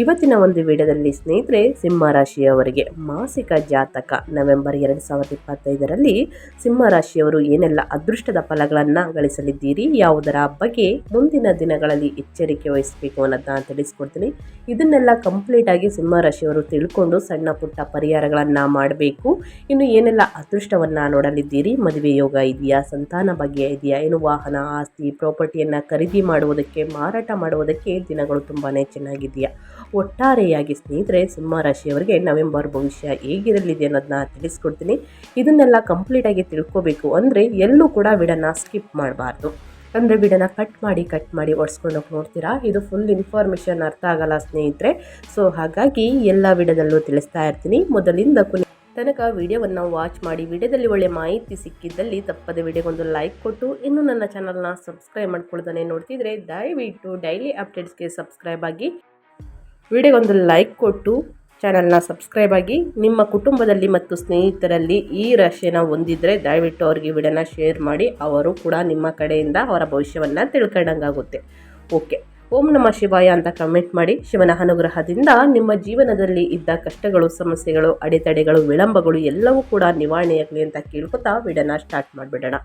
ಇವತ್ತಿನ ಒಂದು ವಿಡಿಯೋದಲ್ಲಿ ಸ್ನೇಹಿತರೆ, ಸಿಂಹ ರಾಶಿಯವರಿಗೆ ಮಾಸಿಕ ಜಾತಕ ನವೆಂಬರ್ ಎರಡು ಸಾವಿರದ ಇಪ್ಪತ್ತೈದರಲ್ಲಿ ಸಿಂಹ ರಾಶಿಯವರು ಏನೆಲ್ಲ ಅದೃಷ್ಟದ ಫಲಗಳನ್ನು ಗಳಿಸಲಿದ್ದೀರಿ, ಯಾವುದರ ಬಗ್ಗೆ ಮುಂದಿನ ದಿನಗಳಲ್ಲಿ ಎಚ್ಚರಿಕೆ ವಹಿಸಬೇಕು ಅನ್ನೋದನ್ನ ತಿಳಿಸ್ಕೊಡ್ತೀನಿ. ಇದನ್ನೆಲ್ಲ ಕಂಪ್ಲೀಟಾಗಿ ಸಿಂಹರಾಶಿಯವರು ಸಿಂಹ ರಾಶಿಯವರು ತಿಳ್ಕೊಂಡು ಸಣ್ಣ ಪುಟ್ಟ ಪರಿಹಾರಗಳನ್ನು ಮಾಡಬೇಕು. ಇನ್ನು ಏನೆಲ್ಲ ಅದೃಷ್ಟವನ್ನು ನೋಡಲಿದ್ದೀರಿ, ಮದುವೆ ಯೋಗ ಇದೆಯಾ, ಸಂತಾನ ಬಗ್ಗೆ ಇದೆಯಾ, ಏನು ವಾಹನ, ಆಸ್ತಿ ಪ್ರಾಪರ್ಟಿಯನ್ನು ಖರೀದಿ ಮಾಡುವುದಕ್ಕೆ, ಮಾರಾಟ ಮಾಡುವುದಕ್ಕೆ ದಿನಗಳು ತುಂಬಾ ಚೆನ್ನಾಗಿದೆಯಾ ಒಟ್ಟಾರೆಯಾಗಿ ಸ್ನೇಹಿತರೆ, ಸಿಂಹ ರಾಶಿಯವರಿಗೆ ನವೆಂಬರ್ ಭವಿಷ್ಯ ಹೇಗಿರಲಿದೆ ಅನ್ನೋದನ್ನ ತಿಳಿಸ್ಕೊಡ್ತೀನಿ. ಇದನ್ನೆಲ್ಲ ಕಂಪ್ಲೀಟಾಗಿ ತಿಳ್ಕೊಬೇಕು ಅಂದರೆ ಎಲ್ಲೂ ಕೂಡ ವಿಡನ್ನ ಸ್ಕಿಪ್ ಮಾಡಬಾರ್ದು. ಅಂದರೆ ವಿಡನ್ನ ಕಟ್ ಮಾಡಿ ಕಟ್ ಮಾಡಿ ಒಡ್ಸ್ಕೊಂಡೋಗಿ ನೋಡ್ತೀರಾ? ಇದು ಫುಲ್ ಇನ್ಫಾರ್ಮೇಷನ್ ಅರ್ಥ ಆಗಲ್ಲ ಸ್ನೇಹಿತರೆ. ಸೊ ಹಾಗಾಗಿ ಎಲ್ಲ ವಿಡದಲ್ಲೂ ತಿಳಿಸ್ತಾ ಇರ್ತೀನಿ. ಮೊದಲಿಂದ ಕೊನೆ ತನಕ ವಿಡಿಯೋವನ್ನು ವಾಚ್ ಮಾಡಿ, ವಿಡಿಯೋದಲ್ಲಿ ಒಳ್ಳೆ ಮಾಹಿತಿ ಸಿಕ್ಕಿದ್ದಲ್ಲಿ ತಪ್ಪದೆ ವಿಡಿಯೋಗೊಂದು ಲೈಕ್ ಕೊಟ್ಟು, ಇನ್ನೂ ನನ್ನ ಚಾನಲ್ನ ಸಬ್ಸ್ಕ್ರೈಬ್ ಮಾಡ್ಕೊಳ್ತಾನೆ ನೋಡ್ತಿದ್ರೆ ದಯವಿಟ್ಟು ಡೈಲಿ ಅಪ್ಡೇಟ್ಸ್ಗೆ ಸಬ್ಸ್ಕ್ರೈಬ್ ಆಗಿ ವಿಡಿಯೋಗೊಂದು ಲೈಕ್ ಕೊಟ್ಟು ಚಾನಲ್ನ ಸಬ್ಸ್ಕ್ರೈಬ್ ಆಗಿ ನಿಮ್ಮ ಕುಟುಂಬದಲ್ಲಿ ಮತ್ತು ಸ್ನೇಹಿತರಲ್ಲಿ ಈ ರಾಶಿಯನ್ನು ಹೊಂದಿದ್ರೆ ದಯವಿಟ್ಟು ಅವರಿಗೆ ವಿಡಿಯೋನ ಶೇರ್ ಮಾಡಿ. ಅವರು ಕೂಡ ನಿಮ್ಮ ಕಡೆಯಿಂದ ಅವರ ಭವಿಷ್ಯವನ್ನು ತಿಳ್ಕೊಂಡಂಗಾಗುತ್ತೆ. ಓಕೆ, ಓಂ ನಮ ಶಿವಾಯ ಅಂತ ಕಮೆಂಟ್ ಮಾಡಿ. ಶಿವನ ಅನುಗ್ರಹದಿಂದ ನಿಮ್ಮ ಜೀವನದಲ್ಲಿ ಇದ್ದ ಕಷ್ಟಗಳು, ಸಮಸ್ಯೆಗಳು, ಅಡೆತಡೆಗಳು, ವಿಳಂಬಗಳು ಎಲ್ಲವೂ ಕೂಡ ನಿವಾರಣೆಯಾಗಲಿ ಅಂತ ಕೇಳ್ಕೊತಾ ವಿಡಿಯೋನ ಸ್ಟಾರ್ಟ್ ಮಾಡಿಬಿಡೋಣ.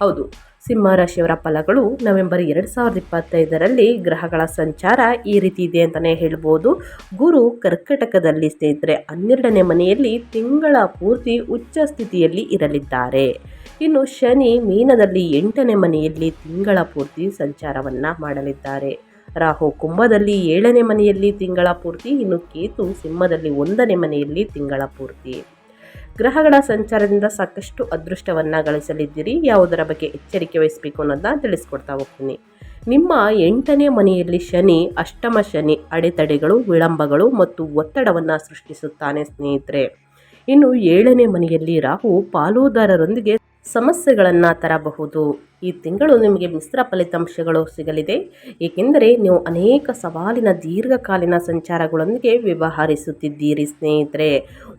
ಹೌದು. ಸಿಂಹ ರಾಶಿಯವರ ಫಲಗಳು ನವೆಂಬರ್ ಎರಡು ಸಾವಿರದ ಇಪ್ಪತ್ತೈದರಲ್ಲಿ ಗ್ರಹಗಳ ಸಂಚಾರ ಈ ರೀತಿ ಇದೆ ಅಂತಲೇ ಹೇಳ್ಬೋದು. ಗುರು ಕರ್ಕಟಕದಲ್ಲಿ ಸ್ನೇಹಿತರೆ, ಹನ್ನೆರಡನೇ ಮನೆಯಲ್ಲಿ ತಿಂಗಳ ಪೂರ್ತಿ ಉಚ್ಚ ಸ್ಥಿತಿಯಲ್ಲಿ ಇರಲಿದ್ದಾರೆ. ಇನ್ನು ಶನಿ ಮೀನದಲ್ಲಿ ಎಂಟನೇ ಮನೆಯಲ್ಲಿ ತಿಂಗಳ ಪೂರ್ತಿ ಸಂಚಾರವನ್ನು ಮಾಡಲಿದ್ದಾರೆ. ರಾಹು ಕುಂಭದಲ್ಲಿ ಏಳನೇ ಮನೆಯಲ್ಲಿ ತಿಂಗಳ ಪೂರ್ತಿ, ಇನ್ನು ಕೇತು ಸಿಂಹದಲ್ಲಿ ಒಂದನೇ ಮನೆಯಲ್ಲಿ ತಿಂಗಳ ಪೂರ್ತಿ. ಗ್ರಹಗಳ ಸಂಚಾರದಿಂದ ಸಾಕಷ್ಟು ಅದೃಷ್ಟವನ್ನು ಗಳಿಸಲಿದ್ದೀರಿ. ಯಾವುದರ ಬಗ್ಗೆ ಎಚ್ಚರಿಕೆ ವಹಿಸಬೇಕು ಅನ್ನೋದನ್ನ ತಿಳಿಸ್ಕೊಡ್ತಾ ಹೋಗ್ತೀನಿ. ನಿಮ್ಮ ಎಂಟನೇ ಮನೆಯಲ್ಲಿ ಶನಿ, ಅಷ್ಟಮ ಶನಿ, ಅಡೆತಡೆಗಳು, ವಿಳಂಬಗಳು ಮತ್ತು ಒತ್ತಡವನ್ನು ಸೃಷ್ಟಿಸುತ್ತಾನೆ ಸ್ನೇಹಿತರೆ. ಇನ್ನು ಏಳನೇ ಮನೆಯಲ್ಲಿ ರಾಹು ಪಾಲುದಾರರೊಂದಿಗೆ ಸಮಸ್ಯೆಗಳನ್ನು ತರಬಹುದು. ಈ ತಿಂಗಳು ನಿಮಗೆ ಮಿಶ್ರ ಫಲಿತಾಂಶಗಳು ಸಿಗಲಿದೆ. ಏಕೆಂದರೆ ನೀವು ಅನೇಕ ಸವಾಲಿನ ದೀರ್ಘಕಾಲೀನ ಸಂಚಾರಗಳೊಂದಿಗೆ ವ್ಯವಹರಿಸುತ್ತಿದ್ದೀರಿ ಸ್ನೇಹಿತರೆ.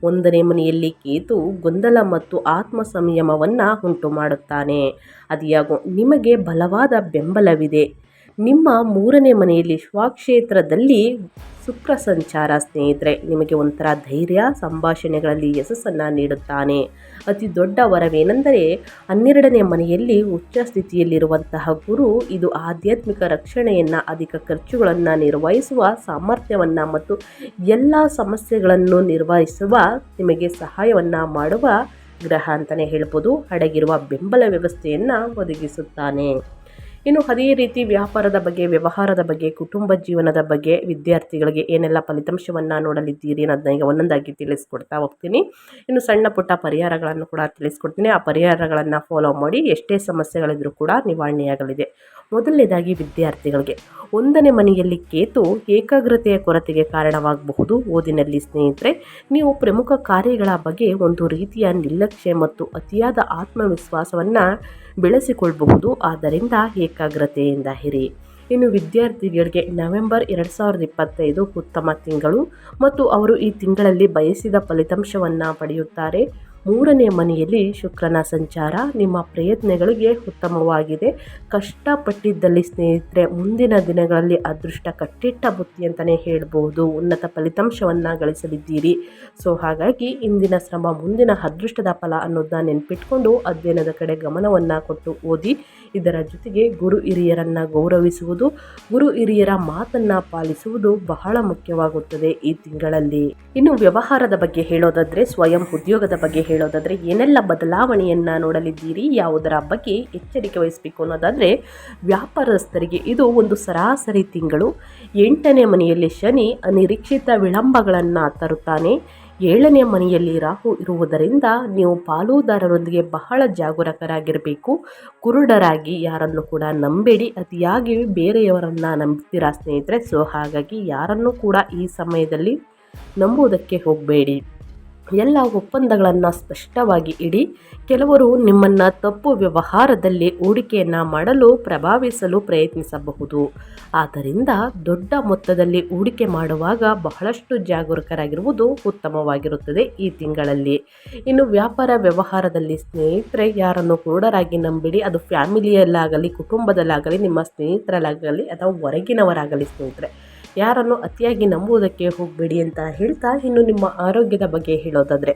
ಒಂದನೇ ಮನೆಯಲ್ಲಿ ಕೇತು ಗೊಂದಲ ಮತ್ತು ಆತ್ಮ ಸಂಯಮವನ್ನು ಉಂಟು ಮಾಡುತ್ತಾನೆ ಅದಿಯಾಗೋ ನಿಮಗೆ ಬಲವಾದ ಬೆಂಬಲವಿದೆ. ನಿಮ್ಮ ಮೂರನೇ ಮನೆಯಲ್ಲಿ ಸ್ವಕ್ಷೇತ್ರದಲ್ಲಿ ಶುಕ್ರ ಸಂಚಾರ ಸ್ನೇಹಿತರೆ, ನಿಮಗೆ ಒಂಥರ ಧೈರ್ಯ, ಸಂಭಾಷಣೆಗಳಲ್ಲಿ ಯಶಸ್ಸನ್ನು ನೀಡುತ್ತಾನೆ. ಅತಿ ದೊಡ್ಡ ವರವೇನೆಂದರೆ ಹನ್ನೆರಡನೇ ಮನೆಯಲ್ಲಿ ಉಚ್ಚ ಸ್ಥಿತಿಯಲ್ಲಿರುವಂತಹ ಗುರು, ಇದು ಆಧ್ಯಾತ್ಮಿಕ ರಕ್ಷಣೆಯನ್ನು, ಅಧಿಕ ಖರ್ಚುಗಳನ್ನು ನಿರ್ವಹಿಸುವ ಸಾಮರ್ಥ್ಯವನ್ನು ಮತ್ತು ಎಲ್ಲ ಸಮಸ್ಯೆಗಳನ್ನು ನಿರ್ವಹಿಸುವ, ನಿಮಗೆ ಸಹಾಯವನ್ನು ಮಾಡುವ ಗ್ರಹ ಅಂತಲೇ ಹೇಳ್ಬೋದು. ಅಡಗಿರುವ ಬೆಂಬಲ ವ್ಯವಸ್ಥೆಯನ್ನು ಒದಗಿಸುತ್ತಾನೆ. ಇನ್ನು ಅದೇ ರೀತಿ ವ್ಯಾಪಾರದ ಬಗ್ಗೆ, ವ್ಯವಹಾರದ ಬಗ್ಗೆ, ಕುಟುಂಬ ಜೀವನದ ಬಗ್ಗೆ ವಿದ್ಯಾರ್ಥಿಗಳಿಗೆ ಏನೆಲ್ಲ ಫಲಿತಾಂಶವನ್ನು ನೋಡಲಿದ್ದೀರಿ ಅನ್ನೋದನ್ನ ಈಗ ಒಂದೊಂದಾಗಿ ತಿಳಿಸ್ಕೊಡ್ತಾ ಹೋಗ್ತೀನಿ. ಇನ್ನು ಸಣ್ಣ ಪುಟ್ಟ ಪರಿಹಾರಗಳನ್ನು ಕೂಡ ತಿಳಿಸ್ಕೊಡ್ತೀನಿ. ಆ ಪರಿಹಾರಗಳನ್ನು ಫಾಲೋ ಮಾಡಿ ಎಷ್ಟೇ ಸಮಸ್ಯೆಗಳಿದ್ರೂ ಕೂಡ ನಿವಾರಣೆಯಾಗಲಿದೆ. ಮೊದಲನೇದಾಗಿ ವಿದ್ಯಾರ್ಥಿಗಳಿಗೆ, ಒಂದನೇ ಮನೆಯಲ್ಲಿ ಕೇತು ಏಕಾಗ್ರತೆಯ ಕೊರತೆಗೆ ಕಾರಣವಾಗಬಹುದು. ಓದಿನಲ್ಲಿ ಸ್ನೇಹಿತರೆ, ನೀವು ಪ್ರಮುಖ ಕಾರ್ಯಗಳ ಬಗ್ಗೆ ಒಂದು ರೀತಿಯ ನಿರ್ಲಕ್ಷ್ಯ ಮತ್ತು ಅತಿಯಾದ ಆತ್ಮವಿಶ್ವಾಸವನ್ನು ಬೆಳೆಸಿಕೊಳ್ಳಬಹುದು ಆದ್ದರಿಂದ ಏಕಾಗ್ರತೆಯಿಂದ ಇರಿ. ಇನ್ನು ವಿದ್ಯಾರ್ಥಿಗಳಿಗೆ ನವೆಂಬರ್ ಎರಡು ಸಾವಿರದ ಇಪ್ಪತ್ತೈದು ಉತ್ತಮ ತಿಂಗಳು ಮತ್ತು ಅವರು ಈ ತಿಂಗಳಲ್ಲಿ ಬಯಸಿದ ಫಲಿತಾಂಶವನ್ನು ಪಡೆಯುತ್ತಾರೆ. ಮೂರನೇ ಮನೆಯಲ್ಲಿ ಶುಕ್ರನ ಸಂಚಾರ ನಿಮ್ಮ ಪ್ರಯತ್ನಗಳಿಗೆ ಉತ್ತಮವಾಗಿದೆ. ಕಷ್ಟಪಟ್ಟಿದ್ದಲ್ಲಿ ಸ್ನೇಹಿತರೆ, ಮುಂದಿನ ದಿನಗಳಲ್ಲಿ ಅದೃಷ್ಟ ಕಟ್ಟಿಟ್ಟ ಬುತ್ತಿ ಅಂತಲೇ ಹೇಳ್ಬೋದು. ಉನ್ನತ ಫಲಿತಾಂಶವನ್ನು ಗಳಿಸಲಿದ್ದೀರಿ. ಸೊ, ಹಾಗಾಗಿ ಇಂದಿನ ಶ್ರಮ, ಮುಂದಿನ ಅದೃಷ್ಟದ ಫಲ ಅನ್ನೋದನ್ನ ನೆನಪಿಟ್ಕೊಂಡು ಅಧ್ಯಯನದ ಕಡೆ ಗಮನವನ್ನು ಕೊಟ್ಟು ಓದಿ, ಇದರ ಜೊತೆಗೆ ಗುರು ಹಿರಿಯರನ್ನು ಗೌರವಿಸುವುದು, ಗುರು ಹಿರಿಯರ ಮಾತನ್ನು ಪಾಲಿಸುವುದು ಬಹಳ ಮುಖ್ಯವಾಗುತ್ತದೆ ಈ ತಿಂಗಳಲ್ಲಿ. ಇನ್ನು ವ್ಯವಹಾರದ ಬಗ್ಗೆ ಹೇಳೋದಾದರೆ, ಸ್ವಯಂ ಉದ್ಯೋಗದ ಬಗ್ಗೆ ಹೇಳೋದಾದರೆ, ಏನೆಲ್ಲ ಬದಲಾವಣೆಯನ್ನು ನೋಡಲಿದ್ದೀರಿ, ಯಾವುದರ ಬಗ್ಗೆ ಎಚ್ಚರಿಕೆ ವಹಿಸಬೇಕು ಅನ್ನೋದಾದರೆ, ವ್ಯಾಪಾರಸ್ಥರಿಗೆ ಇದು ಒಂದು ಸರಾಸರಿ ತಿಂಗಳು. ಎಂಟನೇ ಮನೆಯಲ್ಲಿ ಶನಿ ಅನಿರೀಕ್ಷಿತ ವಿಳಂಬಗಳನ್ನು ತರುತ್ತಾನೆ. ಏಳನೇ ಮನೆಯಲ್ಲಿ ರಾಹು ಇರುವುದರಿಂದ ನೀವು ಪಾಲುದಾರರೊಂದಿಗೆ ಬಹಳ ಜಾಗರೂಕರಾಗಿರಬೇಕು. ಕುರುಡರಾಗಿ ಯಾರನ್ನು ಕೂಡ ನಂಬೇಡಿ. ಅತಿಯಾಗಿ ಬೇರೆಯವರನ್ನು ನಂಬ್ತೀರಾ ಸ್ನೇಹಿತರೆ? ಸೊ, ಹಾಗಾಗಿ ಯಾರನ್ನು ಕೂಡ ಈ ಸಮಯದಲ್ಲಿ ನಂಬುವುದಕ್ಕೆ ಹೋಗಬೇಡಿ. ಎಲ್ಲ ಒಪ್ಪಂದಗಳನ್ನು ಸ್ಪಷ್ಟವಾಗಿ ಇಡಿ, ಕೆಲವರು ನಿಮ್ಮನ್ನು ತಪ್ಪು ವ್ಯವಹಾರದಲ್ಲಿ ಹೂಡಿಕೆಯನ್ನು ಮಾಡಲು ಪ್ರಭಾವಿಸಲು ಪ್ರಯತ್ನಿಸಬಹುದು. ಆದ್ದರಿಂದ ದೊಡ್ಡ ಮೊತ್ತದಲ್ಲಿ ಹೂಡಿಕೆ ಮಾಡುವಾಗ ಬಹಳಷ್ಟು ಜಾಗರೂಕರಾಗಿರುವುದು ಉತ್ತಮವಾಗಿರುತ್ತದೆ ಈ ತಿಂಗಳಲ್ಲಿ. ಇನ್ನು ವ್ಯಾಪಾರ ವ್ಯವಹಾರದಲ್ಲಿ ಸ್ನೇಹಿತರೆ, ಯಾರನ್ನು ಕುರುಡರಾಗಿ ನಂಬಿಡಿ, ಅದು ಫ್ಯಾಮಿಲಿಯಲ್ಲಾಗಲಿ, ಕುಟುಂಬದಲ್ಲಾಗಲಿ, ನಿಮ್ಮ ಸ್ನೇಹಿತರಲ್ಲಾಗಲಿ ಅಥವಾ ಹೊರಗಿನವರಾಗಲಿ ಸ್ನೇಹಿತರೆ ಯಾರನ್ನು ಅತಿಯಾಗಿ ನಂಬುವುದಕ್ಕೆ ಹೋಗಬೇಡಿ ಅಂತ ಹೇಳ್ತಾ ಇನ್ನು ನಿಮ್ಮ ಆರೋಗ್ಯದ ಬಗ್ಗೆ ಹೇಳೋದಾದರೆ.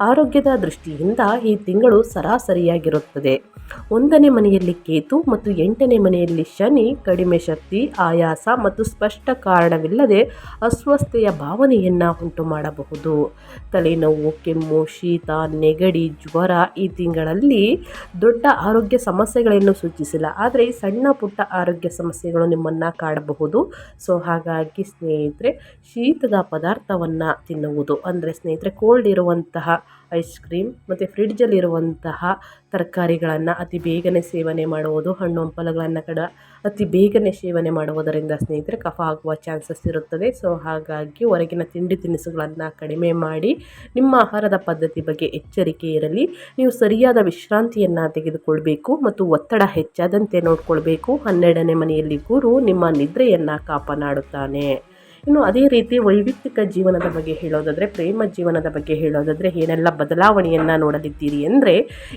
ಆರೋಗ್ಯದ ದೃಷ್ಟಿಯಿಂದ ಈ ತಿಂಗಳು ಸರಾಸರಿಯಾಗಿರುತ್ತದೆ. ಒಂದನೇ ಮನೆಯಲ್ಲಿ ಕೇತು ಮತ್ತು ಎಂಟನೇ ಮನೆಯಲ್ಲಿ ಶನಿ, ಕಡಿಮೆ ಶಕ್ತಿ, ಆಯಾಸ ಮತ್ತು ಸ್ಪಷ್ಟ ಕಾರಣವಿಲ್ಲದೆ ಅಸ್ವಸ್ಥೆಯ ಭಾವನೆಯನ್ನು ಉಂಟು ಮಾಡಬಹುದು. ತಲೆನೋವು, ಕೆಮ್ಮು, ಶೀತ, ನೆಗಡಿ, ಜ್ವರ ಈ ತಿಂಗಳಲ್ಲಿ ದೊಡ್ಡ ಆರೋಗ್ಯ ಸಮಸ್ಯೆಗಳನ್ನು ಸೂಚಿಸಿಲ್ಲ. ಆದರೆ ಸಣ್ಣ ಪುಟ್ಟ ಆರೋಗ್ಯ ಸಮಸ್ಯೆಗಳು ನಿಮ್ಮನ್ನು ಕಾಡಬಹುದು. ಸೊ ಹಾಗಾಗಿ ಸ್ನೇಹಿತರೆ, ಶೀತದ ಪದಾರ್ಥವನ್ನು ತಿನ್ನುವುದು, ಅಂದರೆ ಸ್ನೇಹಿತರೆ ಕೋಲ್ಡ್ ಇರುವಂತಹ ಐಸ್ ಕ್ರೀಮ್ ಮತ್ತು ಫ್ರಿಡ್ಜಲ್ಲಿರುವಂತಹ ತರಕಾರಿಗಳನ್ನು ಅತಿ ಬೇಗನೆ ಸೇವನೆ ಮಾಡುವುದು, ಹಣ್ಣು ಹಂಪಲುಗಳನ್ನು ಕಡ ಅತಿ ಬೇಗನೆ ಸೇವನೆ ಮಾಡುವುದರಿಂದ ಸ್ನೇಹಿತರೆ ಕಫ ಆಗುವ ಚಾನ್ಸಸ್ ಇರುತ್ತದೆ. ಸೊ, ಹಾಗಾಗಿ ಹೊರಗಿನ ತಿಂಡಿ ತಿನಿಸುಗಳನ್ನು ಕಡಿಮೆ ಮಾಡಿ ನಿಮ್ಮ ಆಹಾರದ ಪದ್ಧತಿ ಬಗ್ಗೆ ಎಚ್ಚರಿಕೆ ಇರಲಿ. ನೀವು ಸರಿಯಾದ ವಿಶ್ರಾಂತಿಯನ್ನು ತೆಗೆದುಕೊಳ್ಬೇಕು ಮತ್ತು ಒತ್ತಡ ಹೆಚ್ಚಾದಂತೆ ನೋಡಿಕೊಳ್ಬೇಕು. ಹನ್ನೆರಡನೇ ಮನೆಯಲ್ಲಿ ಗುರು ನಿಮ್ಮ ನಿದ್ರೆಯನ್ನು ಕಾಪಾಡುತ್ತಾನೆ ಇನ್ನು ಅದೇ ರೀತಿ ವೈಯಕ್ತಿಕ ಜೀವನದ ಬಗ್ಗೆ ಹೇಳೋದಾದರೆ, ಪ್ರೇಮ ಜೀವನದ ಬಗ್ಗೆ ಹೇಳೋದಾದರೆ ಏನೆಲ್ಲ ಬದಲಾವಣೆಯನ್ನು ನೋಡಲಿದ್ದೀರಿ ಅಂದರೆ,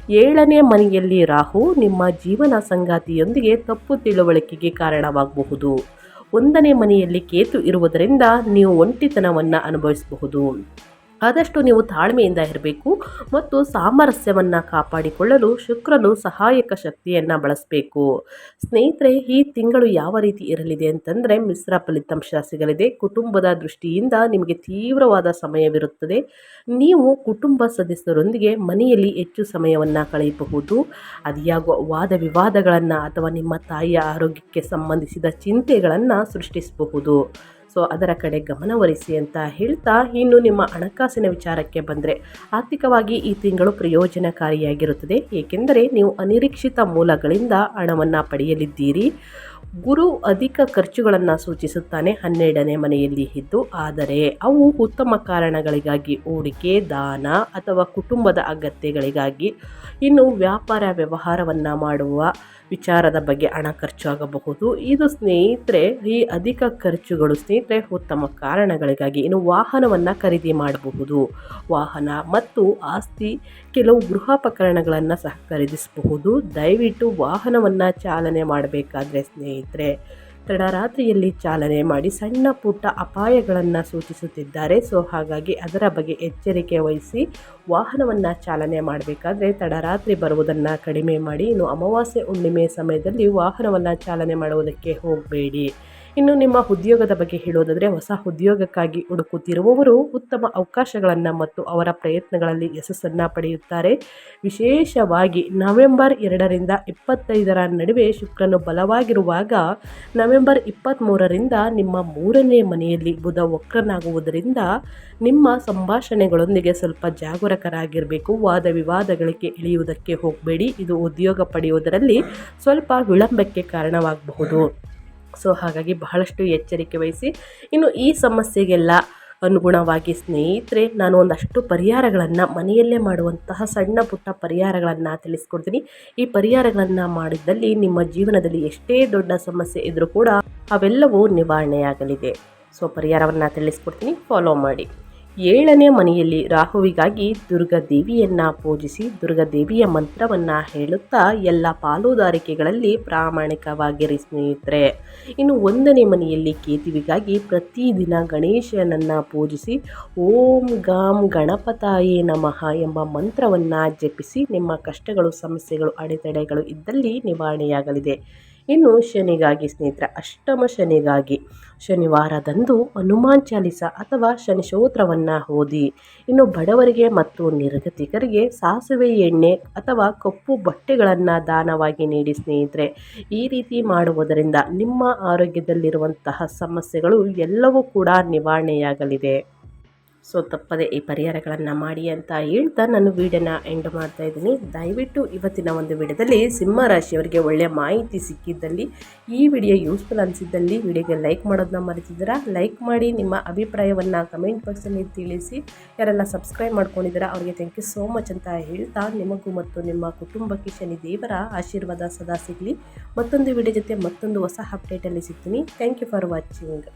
ಏಳನೇ ಮನೆಯಲ್ಲಿ ರಾಹು ನಿಮ್ಮ ಜೀವನ ಸಂಗಾತಿಯೊಂದಿಗೆ ತಪ್ಪು ತಿಳುವಳಿಕೆಗೆ ಕಾರಣವಾಗಬಹುದು. ಒಂದನೇ ಮನೆಯಲ್ಲಿ ಕೇತು ಇರುವುದರಿಂದ ನೀವು ಒಂಟಿತನವನ್ನು ಅನುಭವಿಸಬಹುದು. ಆದಷ್ಟು ನೀವು ತಾಳ್ಮೆಯಿಂದ ಇರಬೇಕು ಮತ್ತು ಸಾಮರಸ್ಯವನ್ನು ಕಾಪಾಡಿಕೊಳ್ಳಲು ಶುಕ್ರನು ಸಹಾಯಕ ಶಕ್ತಿಯನ್ನು ಬಳಸಬೇಕು. ಸ್ನೇಹಿತರೆ, ಈ ತಿಂಗಳು ಯಾವ ರೀತಿ ಇರಲಿದೆ ಅಂತಂದರೆ ಮಿಶ್ರ ಫಲಿತಾಂಶ ಸಿಗಲಿದೆ ಕುಟುಂಬದ ದೃಷ್ಟಿಯಿಂದ ನಿಮಗೆ ತೀವ್ರವಾದ ಸಮಯವಿರುತ್ತದೆ. ನೀವು ಕುಟುಂಬ ಸದಸ್ಯರೊಂದಿಗೆ ಮನೆಯಲ್ಲಿ ಹೆಚ್ಚು ಸಮಯವನ್ನು ಕಳೆಯಬಹುದು. ಅದಿಯಾಗುವ ವಾದ ವಿವಾದಗಳನ್ನು ಅಥವಾ ನಿಮ್ಮ ತಾಯಿಯ ಆರೋಗ್ಯಕ್ಕೆ ಸಂಬಂಧಿಸಿದ ಚಿಂತೆಗಳನ್ನು ಸೃಷ್ಟಿಸಬಹುದು. ಸೊ ಅದರ ಕಡೆ ಗಮನವರಿಸಿ ಅಂತ ಹೇಳ್ತಾ ಇನ್ನು ನಿಮ್ಮ ಹಣಕಾಸಿನ ವಿಚಾರಕ್ಕೆ ಬಂದರೆ ಆರ್ಥಿಕವಾಗಿ ಈ ತಿಂಗಳು ಪ್ರಯೋಜನಕಾರಿಯಾಗಿರುತ್ತದೆ. ಏಕೆಂದರೆ ನೀವು ಅನಿರೀಕ್ಷಿತ ಮೂಲಗಳಿಂದ ಹಣವನ್ನು ಪಡೆಯಲಿದ್ದೀರಿ. ಗುರು ಅಧಿಕ ಖರ್ಚುಗಳನ್ನು ಸೂಚಿಸುತ್ತಾನೆ ಹನ್ನೆರಡನೇ ಮನೆಯಲ್ಲಿ ಇದ್ದು, ಆದರೆ ಅವು ಉತ್ತಮ ಕಾರಣಗಳಿಗಾಗಿ ಹೂಡಿಕೆ, ದಾನ ಅಥವಾ ಕುಟುಂಬದ ಅಗತ್ಯಗಳಿಗಾಗಿ ಇನ್ನು ವ್ಯಾಪಾರ ವ್ಯವಹಾರವನ್ನು ಮಾಡುವ ವಿಚಾರದ ಬಗ್ಗೆ ಹಣ ಖರ್ಚಾಗಬಹುದು. ಇದು ಸ್ನೇಹಿತರೆ, ಈ ಅಧಿಕ ಖರ್ಚುಗಳು ಸ್ನೇಹಿತರೆ ಉತ್ತಮ ಕಾರಣಗಳಿಗಾಗಿ ಇನ್ನು ವಾಹನವನ್ನು ಖರೀದಿ ಮಾಡಬಹುದು. ವಾಹನ ಮತ್ತು ಆಸ್ತಿ ಕೆಲವು ಗೃಹೋಪಕರಣಗಳನ್ನು ಸಹ ಖರೀದಿಸಬಹುದು. ದಯವಿಟ್ಟು ವಾಹನವನ್ನು ಚಾಲನೆ ಮಾಡಬೇಕಾದ್ರೆ ಸ್ನೇಹಿತರೆ ತಡರಾತ್ರಿಯಲ್ಲಿ ಚಾಲನೆ ಮಾಡಿ ಸಣ್ಣ ಪುಟ್ಟ ಅಪಾಯಗಳನ್ನು ಸೂಚಿಸುತ್ತಿದ್ದಾರೆ. ಸೊ, ಹಾಗಾಗಿ ಅದರ ಬಗ್ಗೆ ಎಚ್ಚರಿಕೆ ವಹಿಸಿ ವಾಹನವನ್ನು ಚಾಲನೆ ಮಾಡಬೇಕಾದ್ರೆ ತಡರಾತ್ರಿ ಬರುವುದನ್ನು ಕಡಿಮೆ ಮಾಡಿ, ಇನ್ನು ಅಮಾವಾಸ್ಯೆ ಹುಣ್ಣಿಮೆ ಸಮಯದಲ್ಲಿ ವಾಹನವನ್ನು ಚಾಲನೆ ಮಾಡುವುದಕ್ಕೆ ಹೋಗಬೇಡಿ. ಇನ್ನು ನಿಮ್ಮ ಉದ್ಯೋಗದ ಬಗ್ಗೆ ಹೇಳೋದಾದರೆ ಹೊಸ ಉದ್ಯೋಗಕ್ಕಾಗಿ ಹುಡುಕುತ್ತಿರುವವರು ಉತ್ತಮ ಅವಕಾಶಗಳನ್ನು ಮತ್ತು ಅವರ ಪ್ರಯತ್ನಗಳಲ್ಲಿ ಯಶಸ್ಸನ್ನು ಪಡೆಯುತ್ತಾರೆ. ವಿಶೇಷವಾಗಿ ನವೆಂಬರ್ ಎರಡರಿಂದ ಇಪ್ಪತ್ತೈದರ ನಡುವೆ ಶುಕ್ರನು ಬಲವಾಗಿರುವಾಗ ನವೆಂಬರ್ ಇಪ್ಪತ್ತ್ಮೂರರಿಂದ ನಿಮ್ಮ ಮೂರನೇ ಮನೆಯಲ್ಲಿ ಬುಧ ವಕ್ರನಾಗುವುದರಿಂದ ನಿಮ್ಮ ಸಂಭಾಷಣೆಗಳೊಂದಿಗೆ ಸ್ವಲ್ಪ ಜಾಗರೂಕರಾಗಿರಬೇಕು. ವಾದ ವಿವಾದಗಳಿಗೆ ಇಳಿಯುವುದಕ್ಕೆ ಹೋಗಬೇಡಿ. ಇದು ಉದ್ಯೋಗ ಪಡೆಯುವುದರಲ್ಲಿ ಸ್ವಲ್ಪ ವಿಳಂಬಕ್ಕೆ ಕಾರಣವಾಗಬಹುದು. ಸೊ ಹಾಗಾಗಿ ಬಹಳಷ್ಟು ಎಚ್ಚರಿಕೆ ವಹಿಸಿ, ಇನ್ನು ಈ ಸಮಸ್ಯೆಗೆಲ್ಲ ಅನುಗುಣವಾಗಿ ಸ್ನೇಹಿತರೆ, ನಾನು ಒಂದಷ್ಟು ಪರಿಹಾರಗಳನ್ನು ಮನೆಯಲ್ಲೇ ಮಾಡುವಂತಹ ಸಣ್ಣ ಪುಟ್ಟ ಪರಿಹಾರಗಳನ್ನು ತಿಳಿಸ್ಕೊಡ್ತೀನಿ. ಈ ಪರಿಹಾರಗಳನ್ನು ಮಾಡಿದ್ದಲ್ಲಿ ನಿಮ್ಮ ಜೀವನದಲ್ಲಿ ಎಷ್ಟೇ ದೊಡ್ಡ ಸಮಸ್ಯೆ ಇದ್ದರೂ ಕೂಡ ಅವೆಲ್ಲವೂ ನಿವಾರಣೆಯಾಗಲಿದೆ. ಸೊ ಪರಿಹಾರವನ್ನು ತಿಳಿಸ್ಕೊಡ್ತೀನಿ. ಫಾಲೋ ಮಾಡಿ. ಏಳನೇ ಮನೆಯಲ್ಲಿ ರಾಹುವಿಗಾಗಿ ದುರ್ಗಾದೇವಿಯನ್ನು ಪೂಜಿಸಿ ದುರ್ಗಾದೇವಿಯ ಮಂತ್ರವನ್ನು ಹೇಳುತ್ತಾ ಎಲ್ಲ ಪಾಲುದಾರಿಕೆಗಳಲ್ಲಿ ಪ್ರಾಮಾಣಿಕವಾಗಿರಿ ಸ್ನೇಹಿತರೆ. ಇನ್ನು ಒಂದನೇ ಮನೆಯಲ್ಲಿ ಕೇತುವಿಗಾಗಿ ಪ್ರತಿದಿನ ಗಣೇಶನನ್ನು ಪೂಜಿಸಿ ಓಂ ಗಾಂ ಗಣಪತಾಯೇ ನಮಃ ಎಂಬ ಮಂತ್ರವನ್ನು ಜಪಿಸಿ ನಿಮ್ಮ ಕಷ್ಟಗಳು, ಸಮಸ್ಯೆಗಳು, ಅಡೆತಡೆಗಳು ಇದ್ದಲ್ಲಿ ನಿವಾರಣೆಯಾಗಲಿದೆ. ಇನ್ನು ಶನಿಗಾಗಿ ಸ್ನೇಹಿತರೆ, ಅಷ್ಟಮ ಶನಿಗಾಗಿ ಶನಿವಾರದಂದು ಹನುಮಾನ್ ಚಾಲಿಸ ಅಥವಾ ಶನಿ ಸ್ತೋತ್ರವನ್ನು ಓದಿ, ಇನ್ನು ಬಡವರಿಗೆ ಮತ್ತು ನಿರ್ಗತಿಕರಿಗೆ ಸಾಸಿವೆ ಎಣ್ಣೆ ಅಥವಾ ಕಪ್ಪು ಬಟ್ಟೆಗಳನ್ನು ದಾನವಾಗಿ ನೀಡಿ ಸ್ನೇಹಿತರೆ. ಈ ರೀತಿ ಮಾಡುವುದರಿಂದ ನಿಮ್ಮ ಆರೋಗ್ಯದಲ್ಲಿರುವಂತಹ ಸಮಸ್ಯೆಗಳು ಎಲ್ಲವೂ ಕೂಡ ನಿವಾರಣೆಯಾಗಲಿದೆ. ಸೊ ತಪ್ಪದೆ ಈ ಪರಿಹಾರಗಳನ್ನು ಮಾಡಿ ಅಂತ ಹೇಳ್ತಾ ನಾನು ವೀಡಿಯೋನ ಎಂಡ್ ಮಾಡ್ತಾ ಇದ್ದೀನಿ. ದಯವಿಟ್ಟು ಇವತ್ತಿನ ಒಂದು ವಿಡಿಯೋದಲ್ಲಿ ಸಿಂಹ ರಾಶಿಯವರಿಗೆ ಒಳ್ಳೆಯ ಮಾಹಿತಿ ಸಿಕ್ಕಿದ್ದಲ್ಲಿ, ಈ ವಿಡಿಯೋ ಯೂಸ್ಫುಲ್ ಅನಿಸಿದ್ದಲ್ಲಿ ವಿಡಿಯೋಗೆ ಲೈಕ್ ಮಾಡೋದನ್ನ ಮರೆತಿದ್ದೀರಾ? ಲೈಕ್ ಮಾಡಿ ನಿಮ್ಮ ಅಭಿಪ್ರಾಯವನ್ನು ಕಮೆಂಟ್ ಬಾಕ್ಸಲ್ಲಿ ತಿಳಿಸಿ. ಯಾರೆಲ್ಲ ಸಬ್ಸ್ಕ್ರೈಬ್ ಮಾಡ್ಕೊಂಡಿದ್ದೀರಾ, ಅವರಿಗೆ ಥ್ಯಾಂಕ್ ಯು ಸೋ ಮಚ್ ಅಂತ ಹೇಳ್ತಾ ನಿಮಗೂ ಮತ್ತು ನಿಮ್ಮ ಕುಟುಂಬಕ್ಕೆ ಶನಿ ದೇವರ ಆಶೀರ್ವಾದ ಸದಾ ಸಿಗಲಿ. ಮತ್ತೊಂದು ವಿಡಿಯೋ ಜೊತೆ ಮತ್ತೊಂದು ಹೊಸ ಅಪ್ಡೇಟಲ್ಲಿ ಸಿಗ್ತೀನಿ. Thank you for watching